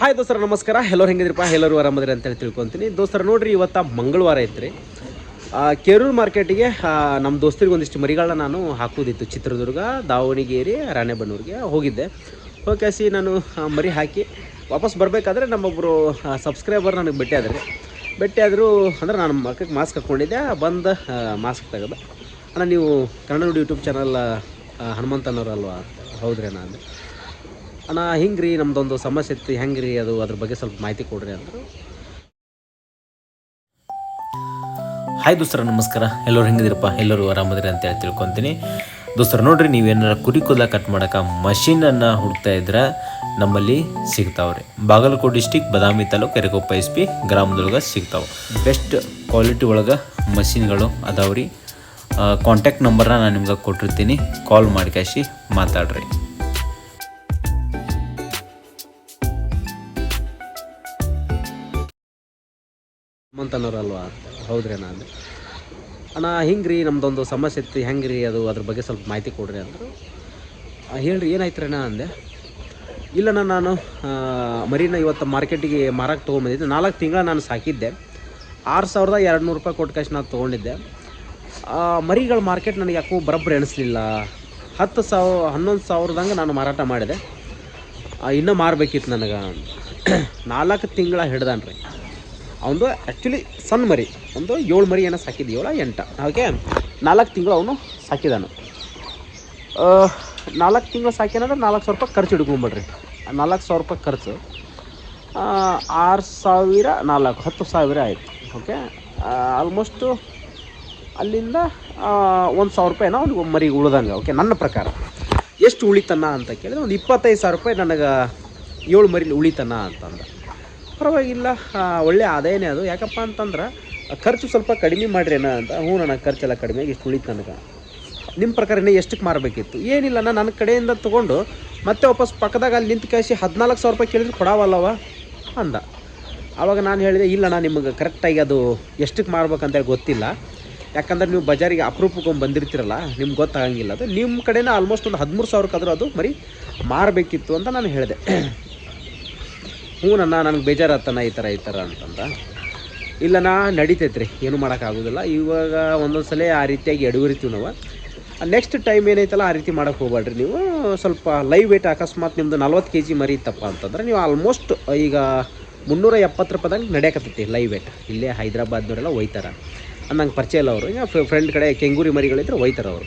Hi ದೋಸ್ತರ, ನಮಸ್ಕಾರ. ಎಲ್ಲರೂ ಹೆಂಗಿದ್ರಪ್ಪ? ಎಲ್ಲರೂ ಆರಾಮದ್ರಿ ಅಂತೇಳಿ ತಿಳ್ಕೊತೀನಿ. ದೋಸ್ತರ, ನೋಡ್ರಿ, ಇವತ್ತು ಮಂಗಳವಾರ ಐತ್ರಿ. ಕೇರೂರು ಮಾರ್ಕೆಟಿಗೆ ನಮ್ಮ ದೋಸ್ತರಿಗೆ ಒಂದಿಷ್ಟು ಮರಿಗಳನ್ನ ನಾನು ಹಾಕೋದಿತ್ತು. ಚಿತ್ರದುರ್ಗ, ದಾವಣಗೆರೆ, ರಾಣೆಬೆನ್ನೂರಿಗೆ ಹೋಗಿದ್ದೆ. ಹೋಗಿ ನಾನು ಮರಿ ಹಾಕಿ ವಾಪಸ್ ಬರಬೇಕಾದ್ರೆ ನಮ್ಮೊಬ್ಬರು ಸಬ್ಸ್ಕ್ರೈಬರ್ ನನಗೆ ಭೇಟಿ ಆದ್ರಿ. ಭೇಟಿ ಆದರೂ, ಅಂದ್ರೆ ನಾನು ಮಕ್ಕಳಿಗೆ ಮಾಸ್ಕ್ ಹಾಕ್ಕೊಂಡಿದ್ದೆ ಬಂದು ಮಾಸ್ಕ್ ತೆಗೆದ. ಅಣ್ಣ, ನೀವು ಕನ್ನಡ ನುಡಿ ಯೂಟ್ಯೂಬ್ ಚಾನಲ್ ಹನುಮಂತನವರಲ್ವಾ? ಹೌದ್ರಿ ನಾನು ಅಣ್ಣ ಹಿಂಗೆ ರೀ ನಮ್ದೊಂದು ಸಮಸ್ಯೆ ಇತ್ತು. ಹೆಂಗೆ ರೀ ಅದು? ಅದ್ರ ಬಗ್ಗೆ ಸ್ವಲ್ಪ ಮಾಹಿತಿ ಕೊಡ್ರಿ ಅಂದರು. ಹಾಯ್ ದೋಸ್ತರ, ನಮಸ್ಕಾರ. ಎಲ್ಲರೂ ಹೆಂಗಿದಿರಪ್ಪ ಎಲ್ಲರೂ ಆರಾಮಿದ್ರಿ ಅಂತ ಹೇಳಿ ತಿಳ್ಕೊತೀನಿ. ದೋಸ್ತರ, ನೋಡ್ರಿ, ನೀವೇನಾರ ಕುರಿ ಕೂದಲ ಕಟ್ ಮಾಡೋಕೆ ಮಷೀನನ್ನು ಹುಡ್ತಾ ಇದ್ರೆ, ನಮ್ಮಲ್ಲಿ ಸಿಗ್ತಾವ್ರಿ Bagalkot district Badami taluk Kerekoppa S P ಗ್ರಾಮದೊಳಗೆ ಸಿಗ್ತಾವೆ. ಬೆಸ್ಟ್ ಕ್ವಾಲಿಟಿ ಒಳಗೆ ಮಷಿನ್ಗಳು ಅದಾವ್ರಿ ಕಾಂಟ್ಯಾಕ್ಟ್ ನಂಬರ್ನ ನಾನು ನಿಮ್ಗೆ ಕೊಟ್ಟಿರ್ತೀನಿ. ಕಾಲ್ ಮಾಡಿ ಮಾತಾಡ್ರಿ. ಹನುಮಂತನವರಲ್ವಾ ಹೌದ್ರಿ ಅಣ್ಣ. ಅಂದೆ ಅಣ್ಣ ಹಿಂಗೆ ರೀ ನಮ್ದೊಂದು ಸಮಸ್ಯೆ ಇತ್ತು. ಹೆಂಗೆ ರೀ ಅದು? ಅದ್ರ ಬಗ್ಗೆ ಸ್ವಲ್ಪ ಮಾಹಿತಿ ಕೊಡ್ರಿ ಅಂದರು. ಹೇಳ್ರಿ ಏನಾಯ್ತು ಅಣ್ಣ ಅಂದೆ? ಇಲ್ಲಣ್ಣ ನಾನು ಮರಿನಾ ಇವತ್ತು ಮಾರ್ಕೆಟಿಗೆ ಮಾರಕ್ಕೆ ತೊಗೊಂಬಂದಿದ್ದೆ. ನಾಲ್ಕು ತಿಂಗಳ ನಾನು ಸಾಕಿದ್ದೆ. ಆರು ಸಾವಿರದ ಎರಡು ನೂರು ರೂಪಾಯಿ ಕೊಟ್ಟು ಕಾಶ್ ನಾನು ತೊಗೊಂಡಿದ್ದೆ. ಮರಿಗಳ ಮಾರ್ಕೆಟ್ ನನಗೆ ಯಾಕೋ ಬರೋಬ್ಬರಿ ಎಣಿಸ್ಲಿಲ್ಲ ಹತ್ತು ಸಾವಿರ ಹನ್ನೊಂದು ಸಾವಿರದಂಗೆ ನಾನು ಮಾರಾಟ ಮಾಡಿದೆ. ಇನ್ನೂ ಮಾರಬೇಕಿತ್ತು ನನಗೆ. ನಾಲ್ಕು ತಿಂಗಳ ಹಿಡ್ದಾನ್ರಿ. ಅವನು ಆ್ಯಕ್ಚುಲಿ ಸಣ್ಣ ಮರಿ. ಒಂದು ಏಳು ಮರಿ ಏನೋ ಸಾಕಿದ್ದು ಏಳು ಎಂಟ. ಓಕೆ ನಾಲ್ಕು ತಿಂಗಳು ಅವನು ಸಾಕಿದಾನು. ನಾಲ್ಕು ತಿಂಗಳು ಸಾಕ್ಯಾನಂದ್ರೆ ನಾಲ್ಕು ಸಾವಿರ ರೂಪಾಯಿ ಖರ್ಚು ಹಿಡ್ಕೊಂಬಿಡ್ರಿ. ನಾಲ್ಕು ಸಾವಿರ ರೂಪಾಯಿ ಖರ್ಚು. ಆರು ಸಾವಿರ, ನಾಲ್ಕು, ಹತ್ತು ಸಾವಿರ ಆಯಿತು. ಓಕೆ ಆಲ್ಮೋಸ್ಟು ಅಲ್ಲಿಂದ ಒಂದು ಸಾವಿರ ರೂಪಾಯಿನ ಅವ್ನಿಗೆ ಮರಿ ಉಳ್ದಂಗೆ ಓಕೆ ನನ್ನ ಪ್ರಕಾರ. ಎಷ್ಟು ಉಳಿತನ ಅಂತ ಕೇಳಿದ್ರೆ ಒಂದು ಇಪ್ಪತ್ತೈದು ಸಾವಿರ ರೂಪಾಯಿ ನನಗೆ ಏಳು ಮರಿಲಿ ಉಳಿತನ ಅಂತಂದ. ಪರವಾಗಿಲ್ಲ. ಒಳ್ಳೆ ಆದಾಯನೇ ಅದು. ಯಾಕಪ್ಪ ಅಂತಂದ್ರೆ, ಖರ್ಚು ಸ್ವಲ್ಪ ಕಡಿಮೆ ಮಾಡ್ರೇನ ಅಂತ. ಹ್ಞೂ ನನ್ನ ಖರ್ಚೆಲ್ಲ ಕಡಿಮೆ ಆಗಿ ಇಷ್ಟು ಉಳಿತು ನನಗೆ. ನಿಮ್ಮ ಪ್ರಕಾರ ಇನ್ನೂ ಎಷ್ಟಕ್ಕೆ ಮಾರಬೇಕಿತ್ತು? ಏನಿಲ್ಲ ಅಣ್ಣ, ನನ್ನ ಕಡೆಯಿಂದ ತೊಗೊಂಡು ಮತ್ತೆ ವಾಪಸ್ ಪಕ್ಕದಾಗ ಅಲ್ಲಿ ನಿಂತು ಕಾಯಿಸಿ ಹದಿನಾಲ್ಕು ಸಾವಿರ ರೂಪಾಯಿ ಕೇಳಿದ್ರೆ ಕೊಡಾವಲ್ಲವ? ಅಂದ. ಆವಾಗ ನಾನು ಹೇಳಿದೆ, ಇಲ್ಲ ಅಣ್ಣ, ನಿಮಗೆ ಕರೆಕ್ಟಾಗಿ ಅದು ಎಷ್ಟಕ್ಕೆ ಮಾರ್ಬೇಕಂತೇಳಿ ಗೊತ್ತಿಲ್ಲ. ಯಾಕಂದ್ರೆ ನೀವು ಬಜಾರಿಗೆ ಅಪರೂಪಕ್ಕೊಂದು ಬಂದಿರ್ತೀರಲ್ಲ, ನಿಮ್ಗೆ ಗೊತ್ತಾಗಂಗಿಲ್ಲ. ಅದು ನಿಮ್ಮ ಕಡೆನೇ ಆಲ್ಮೋಸ್ಟ್ ಒಂದು ಹದಿಮೂರು ಸಾವಿರಕ್ಕಾದ್ರೂ ಅದು ಮರಿ ಮಾರಬೇಕಿತ್ತು ಅಂತ ನಾನು ಹೇಳಿದೆ. ಹ್ಞೂ ನನ್ನ ನನಗೆ ಬೇಜಾರತ್ತನ ಈ ಥರ ಈ ಥರ ಅಂತಂದ. ಇಲ್ಲ ನಾ ನಡಿತೈತ್ರಿ, ಏನು ಮಾಡೋಕ್ಕಾಗೋದಿಲ್ಲ. ಇವಾಗ ಒಂದೊಂದು ಸಲ ಆ ರೀತಿಯಾಗಿ ಎಡವಿರ್ತೀವಿ ನಾವು. ನೆಕ್ಸ್ಟ್ ಟೈಮ್ ಏನೈತಲ್ಲ, ಆ ರೀತಿ ಮಾಡೋಕ್ಕೆ ಹೋಗ್ಬೇಡ್ರಿ ನೀವು. ಸ್ವಲ್ಪ ಲೈವ್ ವೇಟ್ ಅಕಸ್ಮಾತ್ ನಿಮ್ಮದು ನಲ್ವತ್ತು ಕೆ ಜಿ ಮರಿ ಇತ್ತಪ್ಪ ಅಂತಂದ್ರೆ ನೀವು ಆಲ್ಮೋಸ್ಟ್ ಈಗ ಮುನ್ನೂರ ಎಪ್ಪತ್ತು ರೂಪಾಯ್ದಂಗೆ ನಡೆಯಕತ್ತೈತಿ ಲೈವ್ ವೇಟ್ ಇಲ್ಲೇ ಹೈದ್ರಾಬಾದ್ನವರೆಲ್ಲ ಒಯ್ತಾರ. ನಂಗೆ ಪರಿಚಯ ಇಲ್ಲ ಅವರು. ಈಗ ಫ್ರೆಂಡ್ ಕಡೆ ಕೆಂಗೂರಿ ಮರಿಗಳಿದ್ರೆ ಒಯ್ತಾರೆ ಅವರು.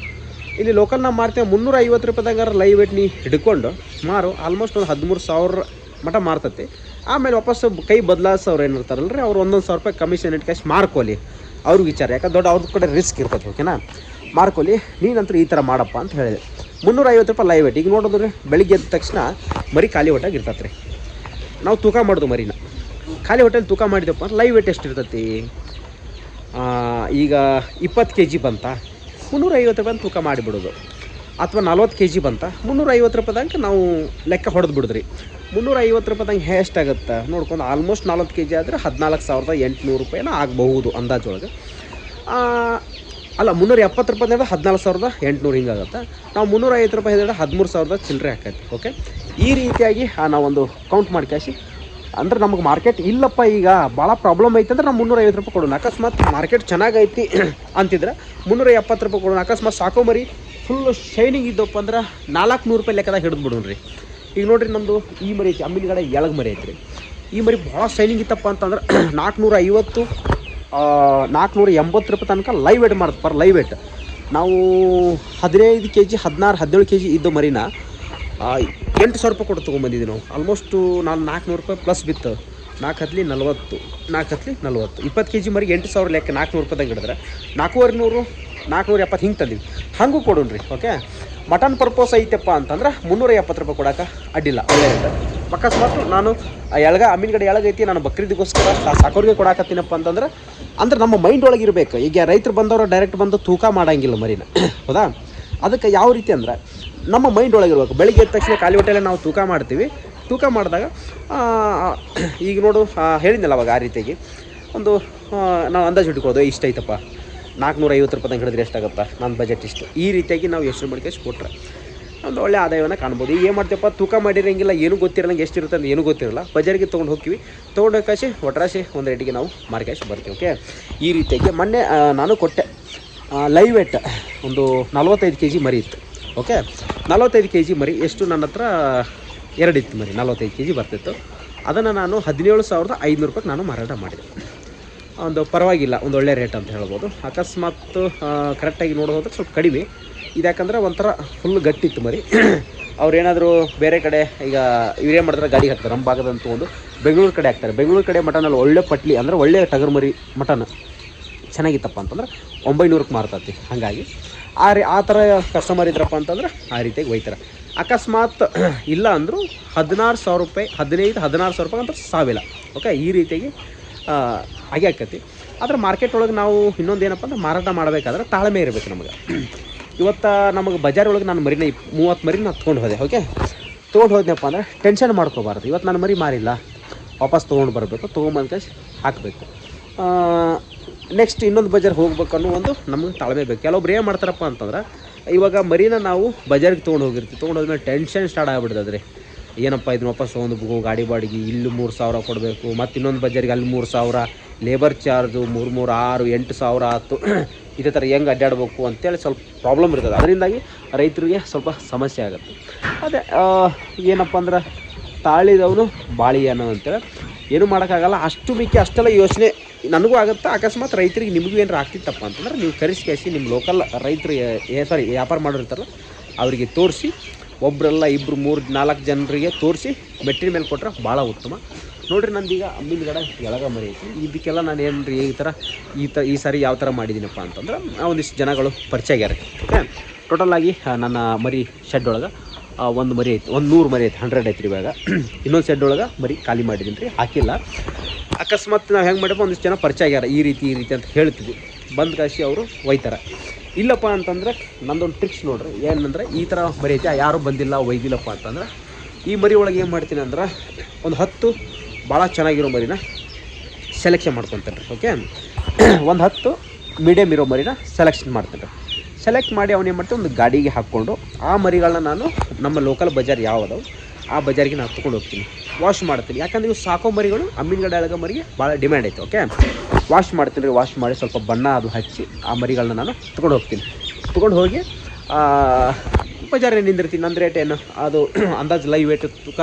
ಇಲ್ಲಿ ಲೋಕಲ್ ನಾವು ಮಾರ್ತೇವೆ, ಮುನ್ನೂರ ಐವತ್ತು ರೂಪಾಯಿದಾಗ ಲೈವ್ ವೇಟ್ ನೀ ಹಿಡ್ಕೊಂಡು, ಮಾರು ಆಲ್ಮೋಸ್ಟ್ ಒಂದು ಹದಿಮೂರು ಸಾವಿರ ಮಟ ಮಾರ್ತತಿ. ಆಮೇಲೆ ವಾಪಸ್ ಕೈ ಬದಲಾಯಿಸೋರು ಏನಿರ್ತಾರಲ್ರಿ, ಅವ್ರು ಒಂದೊಂದು ಸಾವಿರ ರೂಪಾಯಿ ಕಮಿಷನ್ ಇಟ್ಟು ಕ್ಯಾಶ್ ಮಾರ್ಕೋಲಿ. ಅವ್ರಿಗೆ ವಿಚಾರ, ಯಾಕಂದ್ರೆ ದೊಡ್ಡ ಅವ್ರ ಕಡೆ ರಿಸ್ಕ್ ಇರ್ತದೆ ಓಕೆನಾ ಮಾರ್ಕೊಲಿ ನೀನಂತೂ ಈ ಥರ ಮಾಡಪ್ಪ ಅಂತ ಹೇಳಿದೆ. ಮುನ್ನೂರ ಐವತ್ತು ರೂಪಾಯಿ ಲೈವ್ ಈಗ ನೋಡಿದ್ರೆ ಬೆಳಿಗ್ಗೆ ಎದ್ದ ತಕ್ಷಣ ಮರಿ ಖಾಲಿ ಹೊಟ್ಟಾಗಿ ಇರ್ತೈತೆ ರೀ ನಾವು ತೂಕ ಮಾಡೋದು ಮರಿನ. ಖಾಲಿ ಹೊಟ್ಟೆಲಿ ತೂಕ ಮಾಡಿದಪ್ಪ ಅಂದ್ರೆ ಲೈವ್ ವೇಟ್ ಎಷ್ಟು ಇರ್ತೈತಿ? ಈಗ ಇಪ್ಪತ್ತು ಕೆ ಜಿ ಬಂತ. ಮುನ್ನೂರ ಐವತ್ತು ರೂಪಾಯಿ ತೂಕ ಮಾಡಿಬಿಡೋದು. ಅಥವಾ ನಲ್ವತ್ತು ಕೆ ಜಿ ಬಂತ. ಮುನ್ನೂರ ಐವತ್ತು ರೂಪಾಯಿದಂಗೆ ನಾವು ಲೆಕ್ಕ ಹೊಡೆದು ಬಿಡಿದ್ರಿ. ಮುನ್ನೂರ ಐವತ್ತು ಹೇಸ್ಟ್ ಆಗುತ್ತೆ. ನೋಡ್ಕೊಂಡು ಆಲ್ಮೋಸ್ಟ್ ನಾಲ್ಕು ಕೆ ಜಿ ಆದರೆ ಹದಿನಾಲ್ಕು ಸಾವಿರದ ಎಂಟುನೂರು ರೂಪಾಯಿನ ಆಗಬಹುದು ಅಂದಾಜೊಳಗೆ. ಅಲ್ಲ ಮುನ್ನೂರ ಎಪ್ಪತ್ತು ರೂಪಾಯಿ ಅಂದರೆ ಹದಿನಾಲ್ಕು ಸಾವಿರದ ಎಂಟುನೂರು ಹಿಂಗಾಗುತ್ತೆ ನಾವು ಮುನ್ನೂರ ಐವತ್ತು ರೂಪಾಯಿ ಹೇಳಿದ್ರೆ ಹದಿಮೂರು ಸಾವಿರದ ಚಿಲ್ಲರೆ ಹಾಕೈತಿ ಓಕೆ ಈ ರೀತಿಯಾಗಿ ನಾವೊಂದು ಕೌಂಟ್ ಮಾಡ್ಕಾಸಿ ಅಂದ್ರೆ ನಮಗೆ ಮಾರ್ಕೆಟ್ ಇಲ್ಲಪ್ಪ ಈಗ ಭಾಳ ಪ್ರಾಬ್ಲಮ್ ಐತೆ ಅಂದ್ರೆ ನಾವು ಮುನ್ನೂರ ಐವತ್ತು ರೂಪಾಯಿ ಕೊಡೋಣ. ಅಕಸ್ಮಾತ್ ಮಾರ್ಕೆಟ್ ಚೆನ್ನಾಗೈತಿ ಅಂತಿದ್ರೆ ಮುನ್ನೂರ ಎಪ್ಪತ್ತು ರೂಪಾಯಿ ಕೊಡೋಣ. ಅಕಸ್ಮಾತ್ ಸಾಕೋ ಮರಿ ಫುಲ್ ಶೈನಿಂಗ್ ಇದ್ದಪ್ಪ ಅಂದ್ರೆ ನಾಲ್ಕು ನೂರು ರೂಪಾಯಿ ಲೆಕ್ಕದಾಗ ಹಿಡಿದು ಬಿಡೋಣ್ರಿ. ಈಗ ನೋಡ್ರಿ ನಮ್ಮದು ಈ ಮರಿ ಐತಿ ಅಮ್ಮಿನ ಕಡೆ ಎಳಗ್ ಮರಿ ಐತ್ರಿ. ಈ ಮರಿ ಭಾಳ ಶೈನಿಂಗ್ ಇತ್ತಪ್ಪ ಅಂತಂದ್ರೆ ನಾಲ್ಕುನೂರ ಐವತ್ತು ನಾಲ್ಕುನೂರ ಎಂಬತ್ತು ರೂಪಾಯಿ ತನಕ ಲೈವ್ ವೇಟ್ ಮಾಡುತ್ತೆ ಪರ್ ಲೈವ್ ವೇಟ್ ನಾವು ಹದಿನೈದು ಕೆ ಜಿ ಹದಿನಾರು, ಹದಿನೇಳು ಕೆ ಜಿ ಇದ್ದ ಮರಿನ ಎಂಟು ಸಾವಿರ ರೂಪಾಯಿ ಕೊಟ್ಟು ತೊಗೊಂಬಂದಿದ್ದೀವಿ ನಾವು. ಆಲ್ಮೋಸ್ಟು ನಾನು ನಾಲ್ಕುನೂರು ರೂಪಾಯಿ ಪ್ಲಸ್ ಬಿತ್ತು. ನಾಲ್ಕು ಹತ್ಲಿ ನಲ್ವತ್ತು ನಾಲ್ಕು ಹತ್ಲಿ ನಲ್ವತ್ತು. ಇಪ್ಪತ್ತು ಕೆ ಜಿ ಮರಿಗೆ ಎಂಟು ಸಾವಿರ ಲೆಕ್ಕ ನಾಲ್ಕುನೂರು ರೂಪಾಯಿದಂಗೆ ಹಿಡಿದ್ರೆ. ನಾಲ್ಕೂವರೆ ನೂರು ನಾಲ್ಕುನೂರ ಎಪ್ಪತ್ತು ಹಿಂಗೆ ತಂದೀವಿ ಹಂಗೂ ಕೊಡೋಣ್ರಿ, ಓಕೆ? ಮಟನ್ ಪರ್ಪೋಸ್ ಐತೆಪ್ಪ ಅಂತಂದ್ರೆ ಮುನ್ನೂರ ಎಪ್ಪತ್ತು ರೂಪಾಯಿ ಕೊಡೋಕೆ ಅಡ್ಡಿಲ್ಲ. ಒಳ್ಳೆ ಅಕಸ್ಮಾತ್ ನಾನು ಎಳಗ ಅಮ್ಮಿನಗಡೆ ಎಳಗೈತಿ ನಾನು ಬಕ್ರೀದಿಗೋಸ್ಕರ ಸಾಕೋರಿಗೆ ಕೊಡಾಕತ್ತೀನಪ್ಪ ಅಂತಂದ್ರೆ, ಅಂದ್ರೆ ನಮ್ಮ ಮೈಂಡ್ ಒಳಗೆ ಇರಬೇಕು. ಈಗ ರೈತರು ಬಂದವರು ಡೈರೆಕ್ಟ್ ಬಂದು ತೂಕ ಮಾಡಂಗಿಲ್ಲ ಮರಿನ. ಹೌದಾ? ಅದಕ್ಕೆ ಯಾವ ರೀತಿ ಅಂದ್ರೆ, ನಮ್ಮ ಮೈಂಡ್ ಒಳಗಿರ್ಬೇಕು ಬೆಳಿಗ್ಗೆ ಎದ್ದ ತಕ್ಷಣ ಖಾಲಿ ಹೊಟ್ಟೆಲೆ ನಾವು ತೂಕ ಮಾಡ್ತೀವಿ. ತೂಕ ಮಾಡಿದಾಗ ಈಗ ನೋಡು ಹೇಳಿದ್ನಲ್ಲ ಅವಾಗ ಆ ರೀತಿಯಾಗಿ, ಒಂದು ನಾವು ಅಂದಾಜು ಇಟ್ಕೊಳ್ಳೋದು ಇಷ್ಟ ಐತಪ್ಪ. ನಾಲ್ಕುನೂರ ಐವತ್ತು ರೂಪಾಯಿ ಹಿಡಿದ್ರೆ ಎಷ್ಟಾಗುತ್ತೆ? ನನ್ನ ಬಜೆಟ್ ಇಷ್ಟು. ಈ ರೀತಿಯಾಗಿ ನಾವು ಎಷ್ಟು ಮಡಿಕೆ ಕೊಟ್ಟರೆ ಒಂದು ಒಳ್ಳೆ ಆದಾಯವನ್ನು ಕಾಣ್ಬೋದು. ಏನು ಮಾಡ್ತೀವಪ್ಪ ತೂಕ ಮಾಡಿರೋಂಗಿಲ್ಲ. ಏನೂ ಗೊತ್ತಿರಲ್ಲ ಎಷ್ಟಿರುತ್ತೆ ಅಂತ ಏನೂ ಗೊತ್ತಿರಲ್ಲ. ಬಜಾರಿಗೆ ತೊಗೊಂಡು ಹೋಗ್ತೀವಿ. ತೊಗೊಂಡು ಕಾಶಿ ಒಟ್ರಾಶಿ ಒಂದು ರೇಟಿಗೆ ನಾವು ಮಾರ್ಕೆಟ್ ಬರ್ತೀವಿ ಓಕೆ ಈ ರೀತಿಯಾಗಿ ಮೊನ್ನೆ ನಾನು ಕೊಟ್ಟೆ ಲೈವ್ ವೆಟ್ ಒಂದು ನಲ್ವತ್ತೈದು ಕೆ ಜಿ ಮರಿ ಇತ್ತು ಓಕೆ ನಲ್ವತ್ತೈದು ಕೆ ಜಿ ಮರಿ, ಎಷ್ಟು ನನ್ನ ಹತ್ರ ಎರಡಿತ್ತು ಮರಿ, ನಲ್ವತ್ತೈದು ಕೆ ಜಿ ಬರ್ತಿತ್ತು. ಅದನ್ನು ನಾನು ಹದಿನೇಳು ಸಾವಿರದ ಐದುನೂರು ರೂಪಾಯಿಗೆ ನಾನು ಮಾರಾಟ ಮಾಡಿದೆ. ಒಂದು ಪರವಾಗಿಲ್ಲ, ಒಂದು ಒಳ್ಳೆ ರೇಟ್ ಅಂತ ಹೇಳ್ಬೋದು. ಅಕಸ್ಮಾತ್ ಕರೆಕ್ಟಾಗಿ ನೋಡೋದು ಸ್ವಲ್ಪ ಕಡಿಮೆ. ಇದ್ಯಾಕಂದ್ರೆ ಒಂಥರ ಫುಲ್ ಗಟ್ಟಿತ್ತು ಮರಿ. ಅವ್ರೇನಾದರೂ ಬೇರೆ ಕಡೆ ಈಗ ಇವ್ರೇನು ಮಾಡ್ತಾರೆ ಗಾಡಿ ಹಾಕ್ತಾರೆ, ನಮ್ಮ ಭಾಗದಂತೂ ಒಂದು ಬೆಂಗಳೂರು ಕಡೆ ಹಾಕ್ತಾರೆ. ಬೆಂಗಳೂರು ಕಡೆ ಮಟನಲ್ಲಿ ಒಳ್ಳೆ ಪಟ್ಲಿ ಅಂದರೆ ಒಳ್ಳೆ ಟಗರ್ ಮರಿ ಮಟನ್. ಚೆನ್ನಾಗಿತ್ತಪ್ಪ ಅಂತಂದ್ರೆ ಒಂಬೈನೂರಕ್ಕೆ ಮಾರ್ತತಿ. ಹಾಗಾಗಿ ಆ ರೀ, ಆ ಥರ ಕಸ್ಟಮರ್ ಇದ್ರಪ್ಪ ಅಂತಂದ್ರೆ ಆ ರೀತಿಯಾಗಿ ಒಯ್ತಾರೆ. ಅಕಸ್ಮಾತ್ ಇಲ್ಲ ಅಂದರೂ ಹದಿನಾರು ಸಾವಿರ ರೂಪಾಯಿ, ಹದಿನೈದು, ಹದಿನಾರು ಸಾವಿರ ರೂಪಾಯಿ ಅಂತ ಸಾವಿಲ್ಲ. ಓಕೆ ಈ ರೀತಿಯಾಗಿ ಹಾಗೆ ಆದ್ರೆ ಮಾರ್ಕೆಟ್ ಒಳಗೆ ನಾವು ಇನ್ನೊಂದು ಏನಪ್ಪ ಅಂದ್ರೆ ಮಾರಾಟ ಮಾಡಬೇಕಾದ್ರೆ ತಾಳ್ಮೆ ಇರಬೇಕು ನಮಗೆ. ಇವತ್ತು ನಮಗೆ ಬಜಾರ್ ಒಳಗೆ ನಾನು ಮರಿನ ಇಪ್, ಮೂವತ್ತು ಮರಿನ ತೊಗೊಂಡು ಹೋದೆ ಓಕೆ ತೊಗೊಂಡು ಹೋದ್ನಪ್ಪ ಅಂದ್ರೆ ಟೆನ್ಷನ್ ಮಾಡ್ಕೋಬಾರ್ದು. ಇವತ್ತು ನಾನು ಮರಿ ಮಾರಿಲ್ಲ. ವಾಪಸ್ ತೊಗೊಂಡು ಬರಬೇಕು, ತೊಗೊಂಬಂದ ಹಾಕಬೇಕು. ನೆಕ್ಸ್ಟ್ ಇನ್ನೊಂದು ಬಜಾರ್ ಹೋಗ್ಬೇಕು ಅನ್ನೋ ಒಂದು ನಮಗೆ ತಾಳ್ಮೆ ಬೇಕು. ಕೆಲವೊಬ್ರು ಏನು ಮಾಡ್ತಾರಪ್ಪ ಅಂತಂದ್ರೆ, ಇವಾಗ ಮರಿನ ನಾವು ಬಜಾರಿಗೆ ತೊಗೊಂಡು ಹೋಗಿರ್ತೀವಿ. ತೊಗೊಂಡು ಹೋದ್ಮೇಲೆ ಟೆನ್ಷನ್ ಸ್ಟಾರ್ಟ್ ಆಗ್ಬಿಡ್ತದ್ರಿ ಏನಪ್ಪ ಇದನ್ನ ವಾಪಸ್ ತೊಗೊಂಡು ಗಾಡಿ ಬಾಡಿಗೆ ಇಲ್ಲಿ ಮೂರು ಸಾವಿರ ಕೊಡಬೇಕು, ಮತ್ತು ಇನ್ನೊಂದು ಬಜಾರಿಗೆ ಅಲ್ಲಿ ಮೂರು ಸಾವಿರ ಲೇಬರ್ ಚಾರ್ಜು ಮೂರು ಮೂರು, ಆರು, ಎಂಟು ಸಾವಿರ ಹತ್ತು ಇದೇ ಥರ ಹೆಂಗೆ ಅಡ್ಡಾಡ್ಬೇಕು ಅಂತೇಳಿ ಸ್ವಲ್ಪ ಪ್ರಾಬ್ಲಮ್ ಇರ್ತದೆ. ಅದರಿಂದಾಗಿ ರೈತರಿಗೆ ಸ್ವಲ್ಪ ಸಮಸ್ಯೆ ಆಗುತ್ತೆ. ಅದೇ ಏನಪ್ಪ ಅಂದ್ರೆ ತಾಳಿದವನು ಬಾಳಿ ಅನ್ನೋ ಅಂತೇಳಿ. ಏನು ಮಾಡೋಕ್ಕಾಗಲ್ಲ, ಅಷ್ಟು ಮಿಕ್ಕಿ ಅಷ್ಟೆಲ್ಲ ಯೋಚನೆ ನನಗೂ ಆಗುತ್ತೆ. ಅಕಸ್ಮಾತ್ ರೈತರಿಗೆ ನಿಮಗೂ ಏನಾರು ಆಗ್ತಿತ್ತಪ್ಪ ಅಂತಂದ್ರೆ ನೀವು ಕರೆಸಿ ನಿಮ್ಮ ಲೋಕಲ್ ರೈತರು ಸಾರಿ ವ್ಯಾಪಾರ ಮಾಡಿರ್ತಾರಲ್ಲ ಅವರಿಗೆ ತೋರಿಸಿ ಒಬ್ಬರಲ್ಲ ಇಬ್ಬರು ಮೂರು ನಾಲ್ಕು ಜನರಿಗೆ ತೋರಿಸಿ ಮೆಟ್ಟಿನ ಮೇಲೆ ಕೊಟ್ಟರೆ ಭಾಳ ಉತ್ತಮ. ನೋಡ್ರಿ ನಂದೀಗ ಅಮ್ಮಿನ ಗಡ ಎಳಗ ಮರಿ ಐತಿ ಇದಕ್ಕೆಲ್ಲ ನಾನು ಏನು ಈ ಥರ ಈ ತ, ಈ ಸಾರಿ ಯಾವ ಥರ ಮಾಡಿದ್ದೀನಪ್ಪ ಅಂತಂದ್ರೆ ಒಂದಿಷ್ಟು ಜನಗಳು ಪರಿಚಯ ಆಗ್ಯಾರ. ಓಕೆ ಟೋಟಲಾಗಿ ನನ್ನ ಮರಿ ಶೆಡ್ ಒಳಗೆ ಒಂದು ಮರಿ ಐತಿ, ಒಂದು ನೂರು ಮರಿ ಐತಿ ಹಂಡ್ರೆಡ್ ಐತಿ ರೀ ಇವಾಗ. ಇನ್ನೊಂದು ಶೆಡ್ ಒಳಗೆ ಮರಿ ಖಾಲಿ ಮಾಡಿದ್ದೀನಿ ರೀ ಹಾಕಿಲ್ಲ. ಅಕಸ್ಮಾತ್ ನಾವು ಹೆಂಗೆ ಮಾಡಪ್ಪ ಒಂದಿಷ್ಟು ಜನ ಪರಿಚಯ ಆಗ್ಯಾರ. ಈ ರೀತಿ ಈ ರೀತಿ ಅಂತ ಹೇಳ್ತೀವಿ ಬಂದು ಕಾಶಿ ಅವರು ಒಯ್ತಾರೆ. ಇಲ್ಲಪ್ಪ ಅಂತಂದ್ರೆ ನಂದೊಂದು ಟ್ರಿಕ್ಸ್ ನೋಡ್ರಿ. ಏನಂದ್ರೆ ಈ ಥರ ಮರಿ ಐತಿ ಯಾರೂ ಬಂದಿಲ್ಲ, ಒಯ್ದಿಲ್ಲಪ್ಪ ಅಂತಂದ್ರೆ ಈ ಮರಿ ಒಳಗೆ ಏನು ಮಾಡ್ತೀನಿ ಅಂದ್ರೆ ಒಂದು ಹತ್ತು ಭಾಳ ಚೆನ್ನಾಗಿರೋ ಮರಿನ ಸೆಲೆಕ್ಷನ್ ಮಾಡ್ಕೊತೇನೆ ರೀ ಓಕೆ ಒಂದು ಹತ್ತು ಮೀಡಿಯಮ್ ಇರೋ ಮರಿನ ಸೆಲೆಕ್ಷನ್ ಮಾಡ್ತೇನೆ ಸೆಲೆಕ್ಟ್ ಮಾಡಿ ಅವನೇನು ಮಾಡ್ತೀನಿ, ಒಂದು ಗಾಡಿಗೆ ಹಾಕ್ಕೊಂಡು ಆ ಮರಿಗಳನ್ನ ನಾನು ನಮ್ಮ ಲೋಕಲ್ ಬಜಾರ್ ಯಾವುದು ಆ ಬಜಾರಿಗೆ ನಾನು ತೊಗೊಂಡು ಹೋಗ್ತೀನಿ. ವಾಶ್ ಮಾಡ್ತೀನಿ. ಯಾಕಂದ್ರೆ ಇವು ಸಾಕೋ ಮರಿಗಳು ಅಮ್ಮಿನಗಡೆ ಅಳಗ ಮರಿಗೆ ಭಾಳ ಡಿಮ್ಯಾಂಡ್ ಐತೆ ಓಕೆ ವಾಶ್ ಮಾಡ್ತೀನಿ ರೀ ವಾಶ್ ಮಾಡಿ ಸ್ವಲ್ಪ ಬಣ್ಣ ಅದು ಹಚ್ಚಿ ಆ ಮರಿಗಳನ್ನ ನಾನು ತೊಗೊಂಡು ಹೋಗ್ತೀನಿ. ತೊಗೊಂಡು ಹೋಗಿ ಬಜಾರೇ ನಿಂದಿರ್ತೀನಿ. ನನ್ನ ರೇಟ್ ಏನು? ಅದು ಅಂದಾಜು ಲೈವ್ ವೇಟ್ ತೂಕ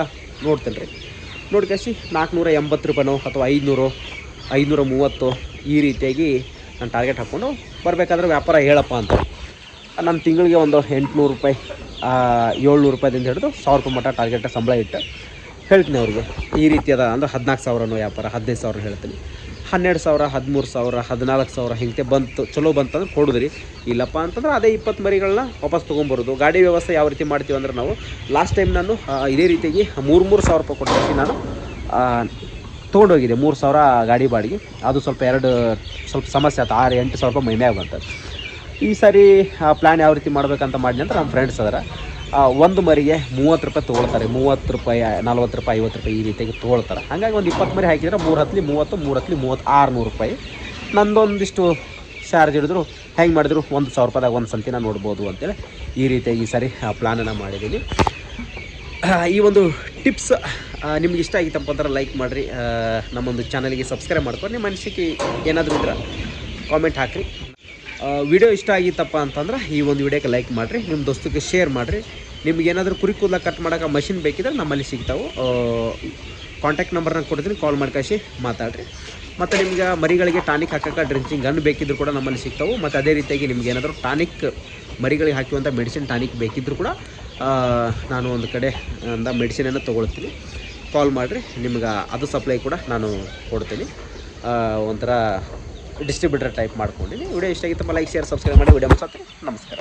ನೋಡ್ತೀನಿ ರೀ. ನೋಡ್ಕೇಸಿ ನಾಲ್ಕುನೂರ ಎಂಬತ್ತು ರೂಪಾಯಿನೋ ಅಥವಾ ಐದುನೂರು, ಐದುನೂರ ಮೂವತ್ತು ಈ ರೀತಿಯಾಗಿ ನಾನು ಟಾರ್ಗೆಟ್ ಹಾಕ್ಕೊಂಡು ಬರಬೇಕಾದ್ರೆ ವ್ಯಾಪಾರ ಹೇಳಪ್ಪ ಅಂತ. ನನ್ನ ತಿಂಗಳಿಗೆ ಒಂದು ಎಂಟುನೂರು ರೂಪಾಯಿ ಏಳ್ನೂರು ರೂಪಾಯಿದಿಂದ ಹಿಡಿದು ಸಾವಿರ ರೂಪಾಯಿ ಮಟ್ಟ ಟಾರ್ಗೆಟ್ ಸಂಬಳ ಇಟ್ಟು ಹೇಳ್ತೀನಿ ಅವ್ರಿಗೆ. ಈ ರೀತಿಯಾದ ಅಂದ್ರೆ ಹದಿನಾಲ್ಕು ಸಾವಿರನೋ ವ್ಯಾಪಾರ, ಹದಿನೈದು ಸಾವಿರ ಹೇಳ್ತೀನಿ. ಹನ್ನೆರಡು ಸಾವಿರ ಹದಿಮೂರು ಸಾವಿರ ಹದಿನಾಲ್ಕು ಸಾವಿರ ಹಿಂಗೆ ಬಂತು ಚಲೋ ಬಂತಂದ್ರೆ ಕೊಡುದ್ರಿ. ಇಲ್ಲಪ್ಪ ಅಂತಂದ್ರೆ ಅದೇ ಇಪ್ಪತ್ತು ಮರಿಗಳನ್ನ ವಾಪಸ್ ತೊಗೊಂಬರೋದು. ಗಾಡಿ ವ್ಯವಸ್ಥೆ ಯಾವ ರೀತಿ ಮಾಡ್ತೀವಿ ಅಂದ್ರೆ ನಾವು ಲಾಸ್ಟ್ ಟೈಮ್ ನಾನು ಇದೇ ರೀತಿಯಾಗಿ ಮೂರು ಮೂರು ಸಾವಿರ ರೂಪಾಯಿ ಕೊಟ್ಟಿದ್ದೀನಿ ನಾನು ಆ, ತೊಗೊಂಡೋಗಿದೆ ಮೂರು ಸಾವಿರ ಗಾಡಿ ಬಾಡಿಗೆ. ಅದು ಸ್ವಲ್ಪ ಎರಡು ಸ್ವಲ್ಪ ಸಮಸ್ಯೆ ಆಯ್ತು. ಆರು ಎಂಟು ಸಾವಿರ ರೂಪಾಯಿ ಮೈಮ್ಯಾಗ ಬಂತು. ಈ ಸಾರಿ ಪ್ಲ್ಯಾನ್ ಯಾವ ರೀತಿ ಮಾಡಬೇಕಂತ ಮಾಡಿದೆ ಅಂತ ನಮ್ಮ ಫ್ರೆಂಡ್ಸ್ ಅದರ. ಆ, ಒಂದು ಮರಿಗೆ ಮೂವತ್ತು ರೂಪಾಯಿ ತೊಗೊಳ್ತಾರೆ. ಮೂವತ್ತು ರೂಪಾಯಿ, ನಲ್ವತ್ತು ರೂಪಾಯಿ, ಐವತ್ತು ರೂಪಾಯಿ ಈ ರೀತಿಯಾಗಿ ತೊಗೊಳ್ತಾರೆ. ಹಾಗಾಗಿ ಒಂದು ಇಪ್ಪತ್ತು ಮರಿ ಹಾಕಿದ್ರೆ ಮೂರು ಹತ್ತಲಿ ಮೂವತ್ತು, ಮೂರು ಹತ್ತಲಿ ಮೂವತ್ತು, ಆರುನೂರು ರೂಪಾಯಿ. ನಂದೊಂದಿಷ್ಟು ಚಾರ್ಜ್ ಹಿಡಿದ್ರು, ಹೆಂಗೆ ಮಾಡಿದ್ರು? ಒಂದು ಸಾವಿರ ರೂಪಾಯಿದಾಗ ಒಂದು ಸಂತಿನ ನೋಡ್ಬೋದು ಅಂತೇಳಿ ಈ ರೀತಿಯಾಗಿ ಈ ಸಾರಿ ಪ್ಲಾನನ್ನು ಮಾಡಿದ್ದೀನಿ ಈ ಒಂದು ಟಿಪ್ಸ್ ನಿಮ್ಗೆ ಇಷ್ಟ ಆಗಿತ್ತಪ್ಪ ಅಂದ್ರೆ ಲೈಕ್ ಮಾಡಿರಿ. ನಮ್ಮೊಂದು ಚಾನಲ್ಗೆ ಸಬ್ಸ್ಕ್ರೈಬ್ ಮಾಡ್ಕೊಂಡು ನಿಮ್ಮ ಅನಿಸಿಕೆ ಏನಾದರೂ ಇದ್ರೆ ಕಾಮೆಂಟ್ ಹಾಕಿರಿ. ವಿಡಿಯೋ ಇಷ್ಟ ಆಗಿತ್ತಪ್ಪ ಅಂತಂದ್ರೆ ಈ ಒಂದು ವಿಡಿಯೋಕ್ಕೆ ಲೈಕ್ ಮಾಡಿರಿ ನಿಮ್ಮ ದೋಸ್ತಕ್ಕೆ ಶೇರ್ ಮಾಡಿರಿ. ನಿಮ್ಗೆ ಏನಾದರೂ ಕುರಿ ಕೂದಲ ಕಟ್ ಮಾಡೋಕೆ ಮಷಿನ್ ಬೇಕಿದ್ರೆ ನಮ್ಮಲ್ಲಿ ಸಿಗ್ತಾವೆ. ಕಾಂಟ್ಯಾಕ್ಟ್ ನಂಬರ್ನ ಕೊಡ್ತೀನಿ ಕಾಲ್ ಮಾಡ್ಕಾಸಿ ಮಾತಾಡ್ರಿ. ಮತ್ತು ನಿಮ್ಗೆ ಮರಿಗಳಿಗೆ ಟಾನಿಕ್ ಹಾಕಕ್ಕೆ ಡ್ರಿಂಚಿಂಗ್ ಗನ್ ಬೇಕಿದ್ರು ಕೂಡ ನಮ್ಮಲ್ಲಿ ಸಿಗ್ತಾವೆ. ಮತ್ತು ಅದೇ ರೀತಿಯಾಗಿ ನಿಮ್ಗೆ ಏನಾದರೂ ಟಾನಿಕ್ ಮರಿಗಳಿಗೆ ಹಾಕುವಂಥ ಮೆಡಿಸಿನ್ ಟಾನಿಕ್ ಬೇಕಿದ್ರು ಕೂಡ ನಾನು ಒಂದು ಕಡೆ ಅಂದ ಮೆಡಿಸಿನನ್ನು ತೊಗೊಳ್ತೀನಿ. ಕಾಲ್ ಮಾಡಿರಿ, ನಿಮ್ಗೆ ಅದು ಸಪ್ಲೈ ಕೂಡ ನಾನು ಕೊಡ್ತೀನಿ. ಒಂಥರ ಡಿಸ್ಟ್ರಿಬ್ಯೂಟರ್ ಟೈಪ್ ಮಾಡ್ಕೊಂಡಿನಿ. ವಿಡಿಯೋ ಇಷ್ಟ ಆಗಿತ್ತು ಲೈಕ್ ಶೇರ್ ಸಬ್ಸ್ಕ್ರೈಬ್ ಮಾಡಿ. ವಿಡಿಯೋ ಮುಗಿಸುತ್ತೆ ನಮಸ್ಕಾರ.